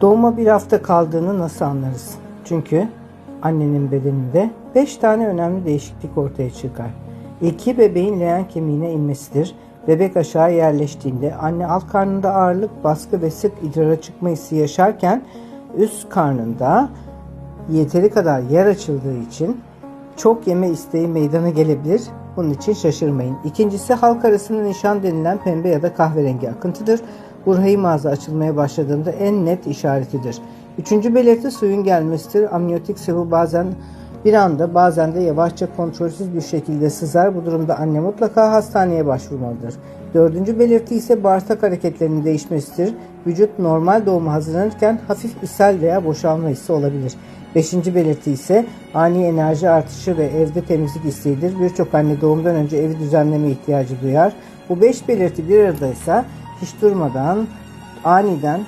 Doğuma bir hafta kaldığını nasıl anlarız? Çünkü annenin bedeninde 5 tane önemli değişiklik ortaya çıkar. İlki bebeğin leğen kemiğine inmesidir. Bebek aşağı yerleştiğinde anne alt karnında ağırlık, baskı ve sık idrara çıkma hissi yaşarken üst karnında yeteri kadar yer açıldığı için çok yeme isteği meydana gelebilir. Bunun için şaşırmayın. İkincisi halk arasında nişan denilen pembe ya da kahverengi akıntıdır. Bu rahim ağzı açılmaya başladığında en net işaretidir. Üçüncü belirti suyun gelmesidir. Amniyotik sıvı bazen bir anda bazen de yavaşça kontrolsüz bir şekilde sızar. Bu durumda anne mutlaka hastaneye başvurmalıdır. Dördüncü belirti ise bağırsak hareketlerinin değişmesidir. Vücut normal doğuma hazırlanırken hafif ishal veya boşalma hissi olabilir. Beşinci belirti ise ani enerji artışı ve evde temizlik isteğidir. Birçok anne doğumdan önce evi düzenleme ihtiyacı duyar. Bu beş belirti bir aradaysa hiç durmadan aniden